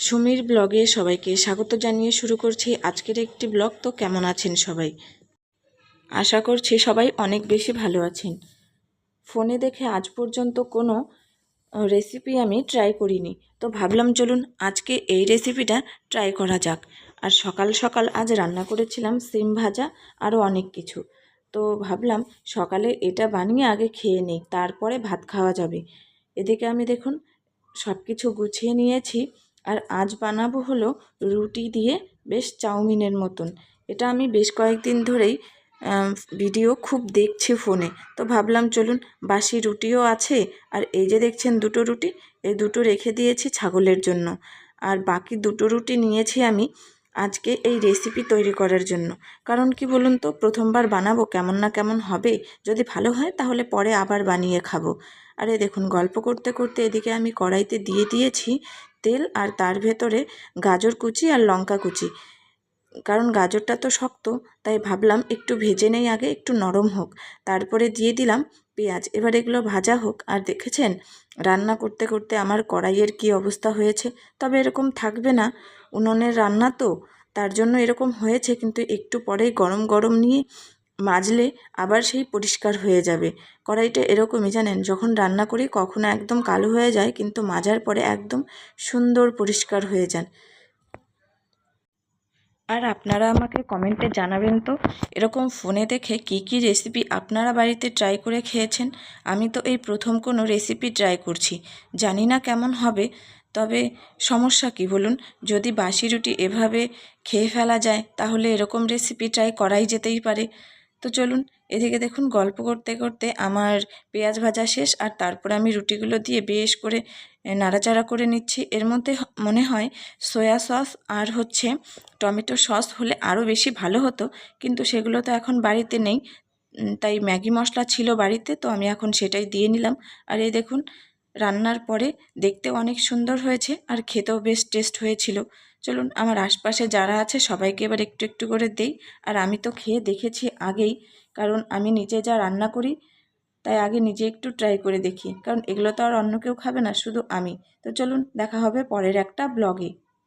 সুমির ব্লগে সবাইকে স্বাগত জানিয়ে শুরু করছি আজকের একটি ব্লগ। তো কেমন আছেন সবাই? আশা করছি সবাই অনেক বেশি ভালো আছেন। ফোনে দেখে আজ পর্যন্ত কোনো রেসিপি আমি ট্রাই করিনি। তো ভাবলাম চলুন আজকে এই রেসিপিটা ট্রাই করা যাক। আর সকাল সকাল আজ রান্না করেছিলাম সিম ভাজা আরও অনেক কিছু। তো ভাবলাম সকালে এটা বানিয়ে আগে খেয়ে নিই, তারপরে ভাত খাওয়া যাবে। এদিকে আমি দেখুন সব কিছু গুছিয়ে নিয়েছি। আর আজ বানাবো হলো রুটি দিয়ে বেশ চাউমিনের মতন। এটা আমি বেশ কয়েকদিন ধরেই ভিডিও খুব দেখছি ফোনে। তো ভাবলাম চলুন, বাসি রুটিও আছে, আর এই যে দেখছেন দুটো রুটি, এই দুটো রেখে দিয়েছি ছাগলের জন্য। আর বাকি দুটো রুটি নিয়েছি আমি আজকে এই রেসিপি তৈরি করার জন্য। কারণ কি বলুন তো, প্রথমবার বানাবো, কেমন না কেমন হবে, যদি ভালো হয় তাহলে পরে আবার বানিয়ে খাব। আরে দেখুন, গল্প করতে করতে এদিকে আমি কড়াইতে দিয়ে দিয়েছি তেল আর তার ভেতরে গাজর কুচি আর লঙ্কা কুচি। কারণ গাজরটা তো শক্ত, তাই ভাবলাম একটু ভেজে নেই আগে, একটু নরম হোক। তারপরে দিয়ে দিলাম পেঁয়াজ। এবার এগুলো ভাজা হোক। আর দেখেছেন, রান্না করতে করতে আমার কড়াইয়ের কি অবস্থা হয়েছে? তবে এরকম থাকবে না। উনুনের রান্না তো, তার জন্য এরকম হয়েছে, কিন্তু একটু পরেই গরম গরম নিয়ে মাজলে আবার সেই পরিষ্কার হয়ে যাবে। কড়াইটা এরকমই, জানেন? যখন রান্না করি কখনো একদম কালো হয়ে যায়, কিন্তু মাজার পরে একদম সুন্দর পরিষ্কার হয়ে যান আর আপনারা আমাকে কমেন্টে জানাবেন তো, এরকম ফোনে দেখে কি কি রেসিপি আপনারা বাড়িতে ট্রাই করে খেয়েছেন? আমি তো এই প্রথম কোনো রেসিপি ট্রাই করছি। জানি না কেমন হবে, তবে সমস্যা কি বলুন? যদি বাসি রুটি এভাবে খেয়ে ফেলা যায়, তাহলে এরকম রেসিপি ট্রাই করাই যেতেই পারে। তো চলুন এদিকে দেখুন গল্প করতে করতে আমার পেঁয়াজ ভাজা শেষ আর তারপরে আমি রুটিগুলো দিয়ে বেশ করে নাড়াচাড়া করে নিচ্ছি। এর মধ্যে মনে হয় সয়া সস আর হচ্ছে টমেটো সস হলে আরও বেশি ভালো হতো, কিন্তু সেগুলো তো এখন বাড়িতে নেই। তাই ম্যাগি মশলা ছিল বাড়িতে, তো আমি এখন সেটাই দিয়ে নিলাম। আর এই দেখুন রান্নার পরে দেখতেও অনেক সুন্দর হয়েছে আর খেতেও বেশ টেস্ট হয়েছিল। চলুন আমার আশপাশে যারা আছে সবাইকে এবার একটু একটু করে দেই। আর আমি তো খেয়ে দেখেছি আগেই, কারণ আমি নিজে যা রান্না করি, তাই আগে নিজে একটু ট্রাই করে দেখি। কারণ এগুলো তো আর অন্য কেউ খাবে না, শুধু আমি। তো চলুন দেখা হবে পরের একটা ব্লগে